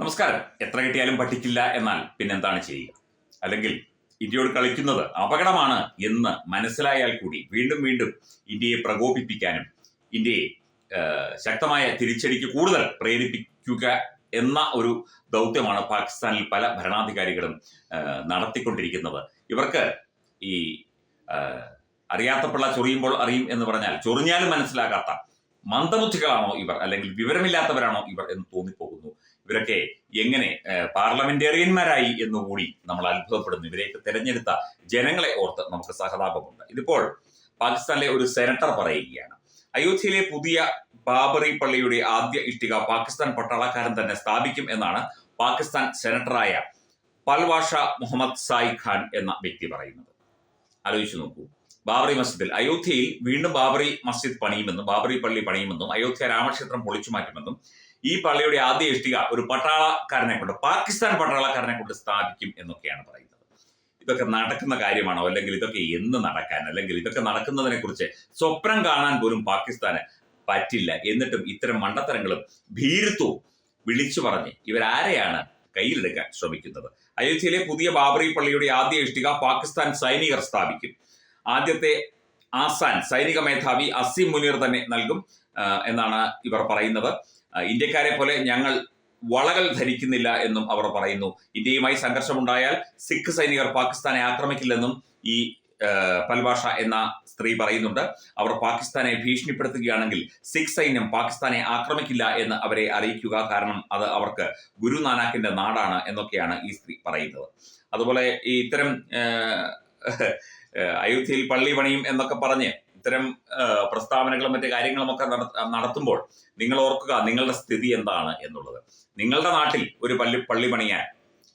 നമസ്കാരം. എത്ര കിട്ടിയാലും പഠിക്കില്ല എന്നാൽ പിന്നെന്താണ് ചെയ്യുക? അല്ലെങ്കിൽ ഇന്ത്യയോട് കളിക്കുന്നത് അപകടമാണ് എന്ന് മനസ്സിലായാൽ കൂടി വീണ്ടും വീണ്ടും ഇന്ത്യയെ പ്രകോപിപ്പിക്കാനും ഇന്ത്യയെ ശക്തമായ തിരിച്ചടിക്ക് കൂടുതൽ പ്രേരിപ്പിക്കുക എന്ന ഒരു ദൗത്യമാണ് പാകിസ്ഥാനിൽ പല ഭരണാധികാരികളും നടത്തിക്കൊണ്ടിരിക്കുന്നത്. ഇവർക്ക് ഈ അറിയാത്ത പിള്ള ചൊറിയുമ്പോൾ അറിയും എന്ന് പറഞ്ഞാൽ ചൊറിഞ്ഞാലും മനസ്സിലാകാത്ത മന്ദബുദ്ധികളാണോ ഇവർ? അല്ലെങ്കിൽ വിവരമില്ലാത്തവരാണോ ഇവർ എന്ന് തോന്നിപ്പോകുന്നു. ഇവരൊക്കെ എങ്ങനെ പാർലമെന്റേറിയന്മാരായി എന്ന് കൂടി നമ്മൾ അത്ഭുതപ്പെടുന്നു. ഇവരെയൊക്കെ തെരഞ്ഞെടുത്ത ജനങ്ങളെ ഓർത്ത് നമുക്ക് സഹതാപമുണ്ട്. ഇതിപ്പോൾ പാകിസ്ഥാനിലെ ഒരു സെനറ്റർ പറയുകയാണ് അയോധ്യയിലെ പുതിയ ബാബറി പള്ളിയുടെ ആദ്യ ഇഷ്ടിക പാകിസ്ഥാൻ പട്ടാളക്കാരൻ തന്നെ സ്ഥാപിക്കും എന്നാണ് പാകിസ്ഥാൻ സെനറ്ററായ പൽവാഷ മുഹമ്മദ് സായി ഖാൻ എന്ന വ്യക്തി പറയുന്നത്. ആലോചിച്ചു നോക്കൂ ബാബറി മസ്ജിദിൽ അയോധ്യയിൽ വീണ്ടും ബാബറി മസ്ജിദ് പണിയുമെന്നും ബാബറി പള്ളി പണിയുമെന്നും അയോധ്യ രാമക്ഷേത്രം പൊളിച്ചു മാറ്റുമെന്നും ഈ പള്ളിയുടെ ആദ്യ ഇഷ്ടിക ഒരു പട്ടാളക്കാരനെ കൊണ്ട് പാകിസ്ഥാൻ പട്ടാളക്കാരനെ കൊണ്ട് സ്ഥാപിക്കും എന്നൊക്കെയാണ് പറയുന്നത്. ഇതൊക്കെ നടക്കുന്ന കാര്യമാണോ? അല്ലെങ്കിൽ ഇതൊക്കെ എന്ന് നടക്കാൻ അല്ലെങ്കിൽ ഇതൊക്കെ നടക്കുന്നതിനെ കുറിച്ച് സ്വപ്നം കാണാൻ പോലും പാകിസ്ഥാന് പറ്റില്ല. എന്നിട്ടും ഇത്തരം മണ്ടത്തരങ്ങളും ഭീരുത്വവും വിളിച്ചു പറഞ്ഞ് ഇവരാരെയാണ് കയ്യിലെടുക്കാൻ ശ്രമിക്കുന്നത്? അയോധ്യയിലെ പുതിയ ബാബറി പള്ളിയുടെ ആദ്യ ഇഷ്ടിക പാകിസ്ഥാൻ സൈനികർ സ്ഥാപിക്കും. ആദ്യത്തെ ആസാൻ സൈനിക മേധാവി അസിം മുനീർ തന്നെ നൽകും എന്നാണ് ഇവർ പറയുന്നത്. ഇന്ത്യക്കാരെ പോലെ ഞങ്ങൾ വളകൾ ധരിക്കുന്നില്ല എന്നും അവർ പറയുന്നു. ഇന്ത്യയുമായി സംഘർഷമുണ്ടായാൽ സിഖ് സൈനികർ പാകിസ്ഥാനെ ആക്രമിക്കില്ലെന്നും ഈ പൽഭാഷ എന്ന സ്ത്രീ പറയുന്നുണ്ട്. അവർ പാകിസ്ഥാനെ ഭീഷണിപ്പെടുത്തുകയാണെങ്കിൽ സിഖ് സൈന്യം പാകിസ്ഥാനെ ആക്രമിക്കില്ല എന്ന് അവരെ അറിയിക്കുക കാരണം അത് അവർക്ക് ഗുരുനാനാക്കിന്റെ നാടാണ് എന്നൊക്കെയാണ് ഈ സ്ത്രീ പറയുന്നത്. അതുപോലെ ഈ ഇത്തരം അയോധ്യയിൽ പള്ളി പണിയും എന്നൊക്കെ പറഞ്ഞ് ഇത്തരം പ്രസ്താവനകളും മറ്റു കാര്യങ്ങളും ഒക്കെ നടത്തുമ്പോൾ നിങ്ങൾ ഓർക്കുക നിങ്ങളുടെ സ്ഥിതി എന്താണ് എന്നുള്ളത്. നിങ്ങളുടെ നാട്ടിൽ ഒരു പള്ളി പള്ളി പണിയാൻ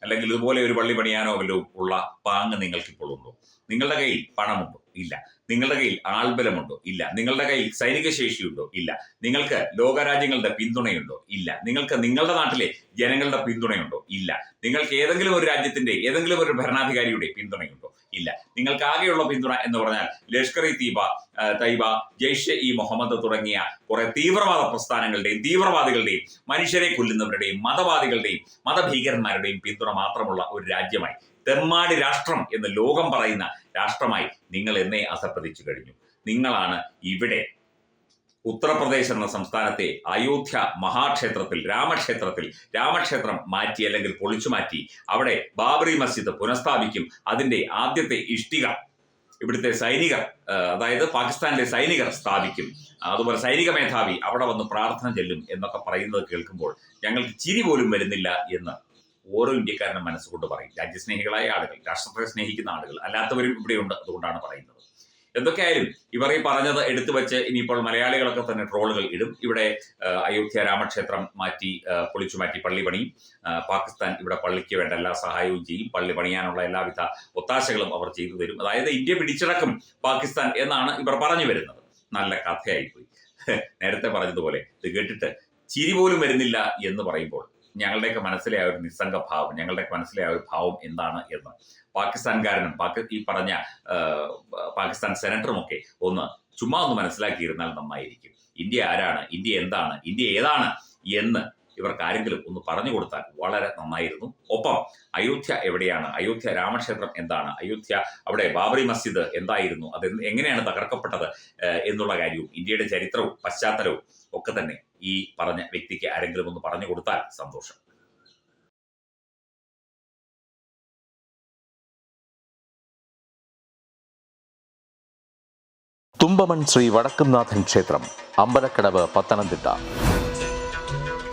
അല്ലെങ്കിൽ ഇതുപോലെ ഒരു പള്ളി പണിയാനോ വല്ലതും ഉള്ള പാങ്ങ് നിങ്ങൾക്കിപ്പോൾ ഉണ്ടോ? നിങ്ങളുടെ കയ്യിൽ പണമുണ്ടോ? ഇല്ല. നിങ്ങളുടെ കയ്യിൽ ആൾബലമുണ്ടോ ഇല്ല. നിങ്ങളുടെ കയ്യിൽ സൈനിക ശേഷിയുണ്ടോ? ഇല്ല. നിങ്ങൾക്ക് ലോകരാജ്യങ്ങളുടെ പിന്തുണയുണ്ടോ? ഇല്ല. നിങ്ങൾക്ക് നിങ്ങളുടെ നാട്ടിലെ ജനങ്ങളുടെ പിന്തുണയുണ്ടോ? ഇല്ല. നിങ്ങൾക്ക് ഏതെങ്കിലും ഒരു രാജ്യത്തിന്റെ ഏതെങ്കിലും ഒരു ഭരണാധികാരിയുടെ പിന്തുണയുണ്ടോ? ഇല്ല. നിങ്ങൾക്ക് ആകെയുള്ള പിന്തുണ എന്ന് പറഞ്ഞാൽ ലഷ്കർ ഇ തീബ തൈബ ജയ്ഷെ ഇ മുഹമ്മദ് തുടങ്ങിയ കുറെ തീവ്രവാദ പ്രസ്ഥാനങ്ങളുടെയും തീവ്രവാദികളുടെയും മനുഷ്യരെ കൊല്ലുന്നവരുടെയും മതവാദികളുടെയും മതഭീകരന്മാരുടെയും പിന്തുണ മാത്രമുള്ള ഒരു രാജ്യമായി തെമ്മാടി രാഷ്ട്രം എന്ന് ലോകം പറയുന്ന രാഷ്ട്രമായി നിങ്ങൾ എന്നെ അസപ്പതിച്ചു കഴിഞ്ഞു. നിങ്ങളാണ് ഇവിടെ ഉത്തർപ്രദേശ് എന്ന സംസ്ഥാനത്തെ അയോധ്യ മഹാക്ഷേത്രത്തിൽ രാമക്ഷേത്രത്തിൽ രാമക്ഷേത്രം മാറ്റി അല്ലെങ്കിൽ പൊളിച്ചു മാറ്റി അവിടെ ബാബറി മസ്ജിദ് പുനഃസ്ഥാപിക്കും. അതിന്റെ ആദ്യത്തെ ഇഷ്ടിക ഇവിടുത്തെ സൈനികർ അതായത് പാകിസ്ഥാനിലെ സൈനികർ സ്ഥാപിക്കും. അതുപോലെ സൈനിക മേധാവി അവിടെ വന്ന് പ്രാർത്ഥന ചെല്ലും എന്നൊക്കെ പറയുന്നത് കേൾക്കുമ്പോൾ ഞങ്ങൾക്ക് ചിരി പോലും വരുന്നില്ല എന്ന് ഓരോ ഇന്ത്യക്കാരനും മനസ്സുകൊണ്ട് പറയും. രാജ്യസ്നേഹികളായ ആളുകൾ രാഷ്ട്രത്തെ സ്നേഹിക്കുന്ന ആളുകൾ അല്ലാത്തവരും ഇവിടെയുണ്ട് അതുകൊണ്ടാണ് പറയുന്നത്. എന്തൊക്കെയായാലും ഇവർ ഈ പറഞ്ഞത് എടുത്തു വെച്ച് ഇനിയിപ്പോൾ മലയാളികളൊക്കെ തന്നെ ട്രോളുകൾ ഇടും. ഇവിടെ അയോധ്യ രാമക്ഷേത്രം മാറ്റി പൊളിച്ചു മാറ്റി പള്ളി പണിയും. പാകിസ്ഥാൻ ഇവിടെ പള്ളിക്ക് വേണ്ട എല്ലാ സഹായവും ചെയ്യും. പള്ളി പണിയാനുള്ള എല്ലാവിധ ഒത്താശകളും അവർ ചെയ്തു തരും. അതായത് ഇന്ത്യ പിടിച്ചടക്കും പാകിസ്ഥാൻ എന്നാണ് ഇവർ പറഞ്ഞു വരുന്നത്. നല്ല കഥയായിപ്പോയി. നേരത്തെ പറഞ്ഞതുപോലെ ഇത് കേട്ടിട്ട് ചിരി പോലും വരുന്നില്ല എന്ന് പറയുമ്പോൾ ഞങ്ങളുടെയൊക്കെ മനസ്സിലെ ആ ഒരു നിസ്സംഗ ഭാവം ഞങ്ങളുടെ മനസ്സിലെ ആ ഒരു ഭാവം എന്താണ് എന്ന്. പാകിസ്ഥാൻകാരനും പാകി ഈ പറഞ്ഞ പാകിസ്ഥാൻ സെനറ്ററും ഒക്കെ ഒന്ന് ചുമ്മാ ഒന്ന് മനസ്സിലാക്കിയിരുന്നാൽ നന്നായിരിക്കും. ഇന്ത്യ ആരാണ്? ഇന്ത്യ എന്താണ്? ഇന്ത്യ ഏതാണ്? എന്ന് ഇവർക്ക് ആരെങ്കിലും ഒന്ന് പറഞ്ഞു കൊടുത്താൽ വളരെ നന്നായിരുന്നു. ഒപ്പം അയോധ്യ എവിടെയാണ്? അയോധ്യ രാമക്ഷേത്രം എന്താണ്? അയോധ്യ അവിടെ ബാബറി മസ്ജിദ് എന്തായിരുന്നു? അത് എങ്ങനെയാണ് തകർക്കപ്പെട്ടത് എന്നുള്ള കാര്യവും ഇന്ത്യയുടെ ചരിത്രവും പശ്ചാത്തലവും ഒക്കെ തന്നെ ഈ പറഞ്ഞ വ്യക്തിക്ക് ആരെങ്കിലും ഒന്ന് പറഞ്ഞു കൊടുത്താൽ സന്തോഷം. തുമ്പമൺ ശ്രീ വടക്കുംനാഥൻ ക്ഷേത്രം അമ്പലക്കടവ് പത്തനംതിട്ട.